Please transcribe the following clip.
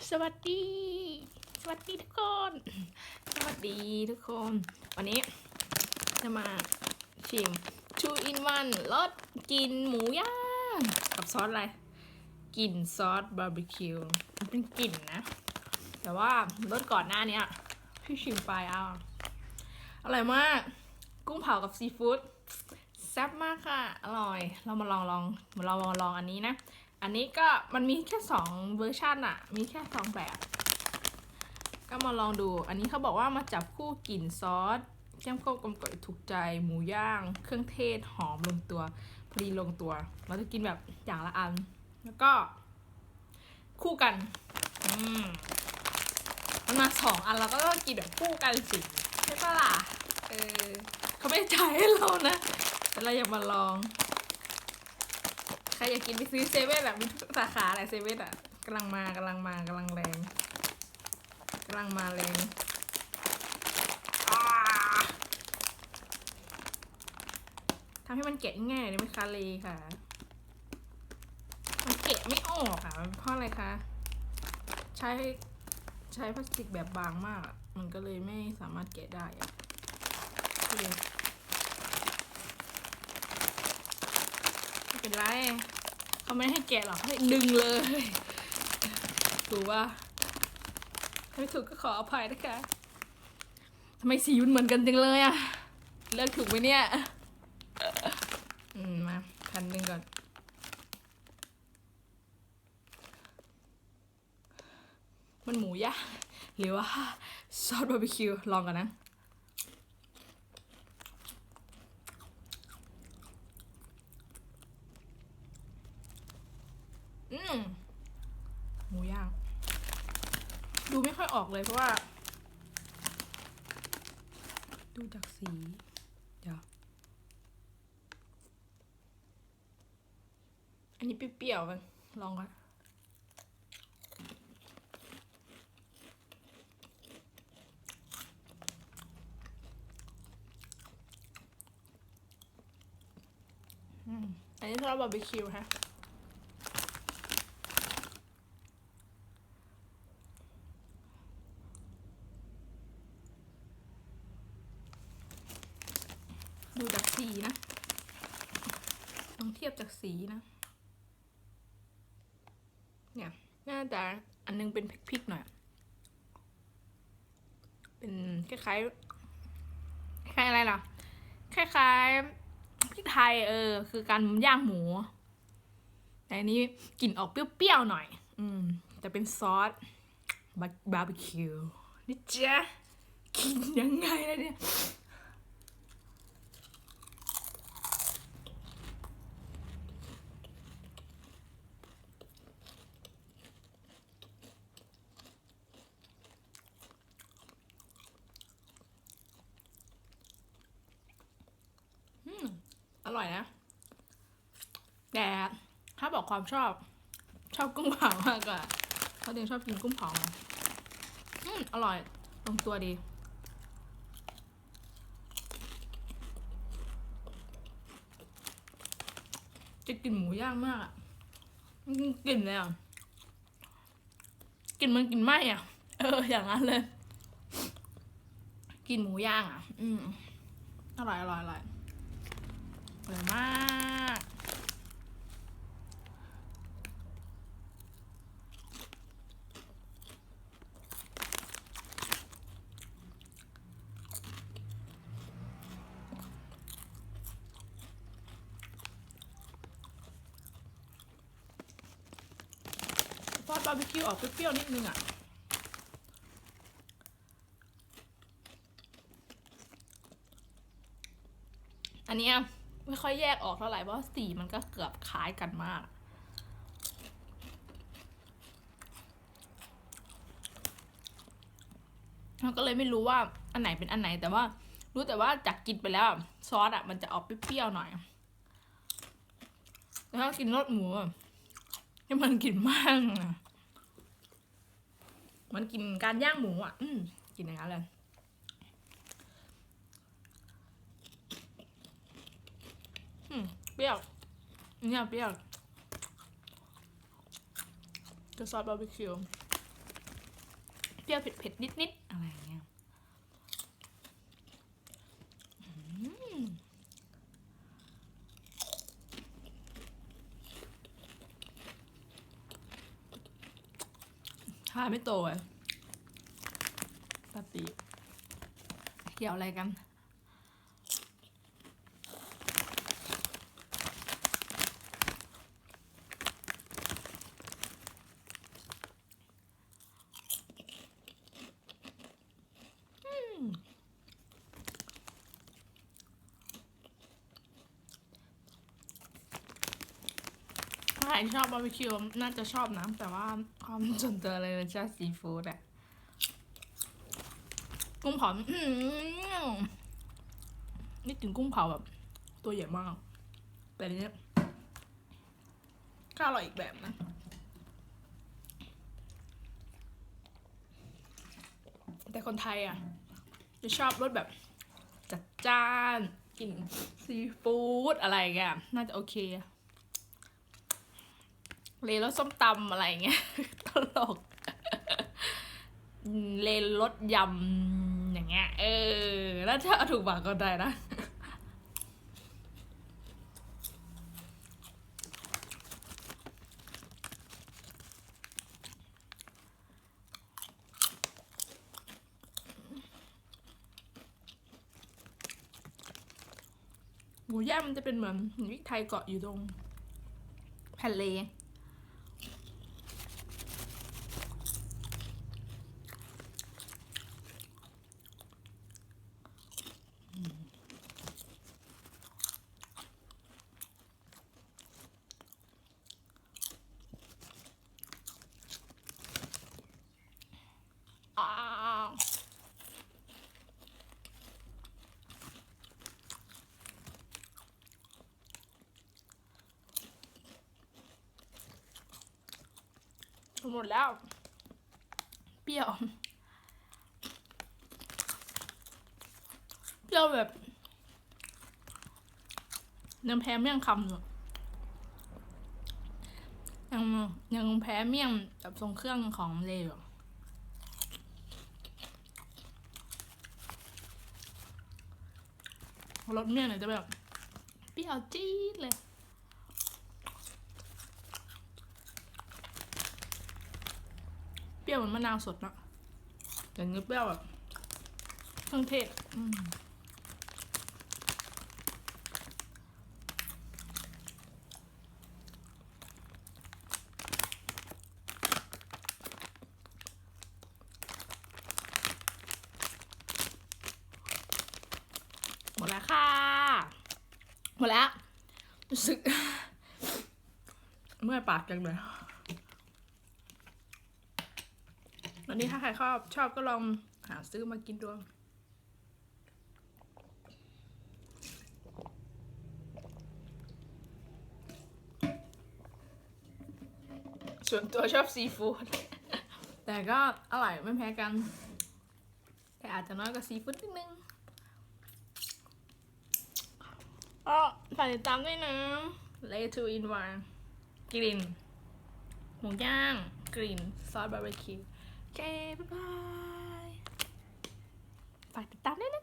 สวัสดี สวัสดีทุกคน สวัสดีทุกคน วันนี้จะมาชิม two in one รสกินหมูย่าง กับซอสอะไรกลิ่นซอสบาร์บีคิวมันเป็นกลิ่นนะ แต่ว่ารสก่อนหน้านี้พี่ชิมไปอะอร่อยมาก กุ้งเผากับซีฟู้ดแซ่บมากค่ะ อร่อย เรามาลองลองเรามาลองอันนี้นะ อันนี้ก็มันมีแค่สองเวอร์ชันอะมีแค่สองแบบ ก็มาลองดู อันนี้เขาบอกว่ามาจับคู่กลิ่นซอสเข้มข้นกลมกล่อมถูกใจหมูย่าง เครื่องเทศหอมลงตัวพอดีลงตัว เราจะกินแบบอย่างละอัน แล้วก็ คู่กัน อืมมันมาสองอันเราก็ต้องกินแบบคู่กันสิใช่ปะล่ะเออเขาไม่จ่ายให้เรานะแต่เราอยากมาลอง รอยากกินไปซื้อเซเว่นแบบมีทุกสาขาอะไรเซเว่นอะกำลังมากำลังมากำลังแรงกำลังมาแรงทำให้มันแกะง่ายๆได้ไหมคะเลค่ะ มันแกะไม่ออกค่ะเพราะอะไรคะ ใช้ใช้พลาสติกแบบบางมากอะมันก็เลยไม่สามารถแกะได้อะเป็นไร เขาไม่ให้แกะหรอกให้ดึงเลย ถูกว่าถ้าไม่ถูกก็ขออภัยนะคะทำไมสีมันเหมือนกันจังเลยอะเลือกถูกไหมเนี่ย อืมมาพันหนึ่งก่อน มันหมูย่างหรือว่าซอสบาร์บีคิวลองกันนะ อืมหมูย่าง ดูไม่ค่อยออกเลยเพราะว่า ดูจากสี เดี๋ยว อันนี้เปรี้ยวๆมันลองก่อนอันนี้ซอสบาร์บีคิวฮะ ดูจากสีนะลองเทียบจากสีนะ เนี่ยน่าจะอันนึงเป็นพริกๆหน่อย เป็นคล้ายๆ คล้ายอะไรล่ะ คล้ายๆพริกไทยเออ คือการย่างหมู แต่อันนี้กลิ่นออกเปรี้ยวๆหน่อย อืม แต่เป็นซอสบาร์บีคิวนี่จ๊ะกินยังไงล่ะเนี่ย อ ร่อยนะ แต่ถ้าบอกความชอบ ชอบกุ้งเผามากกว่าเพราะเดงชอบกินกุ้งเผาอืมอร่อยลงตัวดีจะกลินหมูย่างมากอะกลิ่นเลยอะกลิ่นมันกลิ่นไหมอะ เออ อย่างนั้นเลย กินหมูย่างอะ อืมอร่อยอร่อยอร่อย อร่อยมากซอสบาร์บีคิวออกเปรี้ยวๆนิดนึงอะอันนี้ย ไม่ค่อยแยกออกเท่าไหร่เพราะสีมันก็เกือบคล้ายกันมาก เราก็เลยไม่รู้ว่าอันไหนเป็นอันไหน แต่ว่ารู้แต่ว่าจากกินไปแล้วซอสอะมันจะออกเปรี้ยวๆหน่อย แล้วถ้ากินรสหมูอะให้มันกลิ่นมากอะมันกินการย่างหมูอะ อืมกินอย่างนั้นเลย อืม เปรี้ยว เนี่ยเปรี้ยวจะซอสบาร์บีคิว เปรี้ยวเผ็ดๆนิดๆอะไรเงี้ยทานไม่โตอะปกติเกี่ยวอะไรกัน ถ้าใค รชอบบาร์บีคิวน่าจะชอบนะ แต่ว่าความส่วนตัวเลยนะชอบซีฟู้ดอะกุ้งเผาอื้อหือนี่ถึงกุ้งเผาแบบ ตัวใหญ่มาก แต่อันเนี้ยก็อร่อยอีกแบบนะแต่คนไทยอะ จะชอบรสแบบ จัดจ้านกลิ่นซีฟู้ดอะไรอย่างเงี้ยน่าจะโอเคอะ เลรสส้มตำอะไรเงี้ยตลกเลรสยำอย่างเงี้ยเออแล้วถ้าเอาถูกปากก็ได้นะหมูย่างมันจะเป็นเหมือนพริกไทยเกาะอยู่ตรงแผ่นเลอ้าว หมดแล้ว เปรี้ยว เปรี้ยวแบบยังแพ้เมี่ยงคำอยู่ยังยังแพ้เมี่ยงแบบทรงเครื่องของเลวรสเมี่ยงเนี่ยจะแบบ เปรี้ยวจี๊ดเลย เป รี้ยวเหมือนมะนาวสดนะแต่เนื้อเปรี้ยวแบบเครื่องเทศหมดแล้วค่ะ หมดแล้ว รู้สึก เมื่อยปากจังเลย วันนี้ถ้าใครชอบชอบก็ลองหาซื้อมากินดูส่วนตัวชอบซีฟู้ดแต่ก็อร่อยไม่แพ้กัน แต่อาจจะน้อยกว่าซีฟู้ดนิดนึงก็ฝากติดตามด้วยนะ Lay to in one กลิ่นหมูย่าง กลิ่น ซอสบาร์บีคิว โอเคบ๊ายบายฝากติดตามด้วยนะ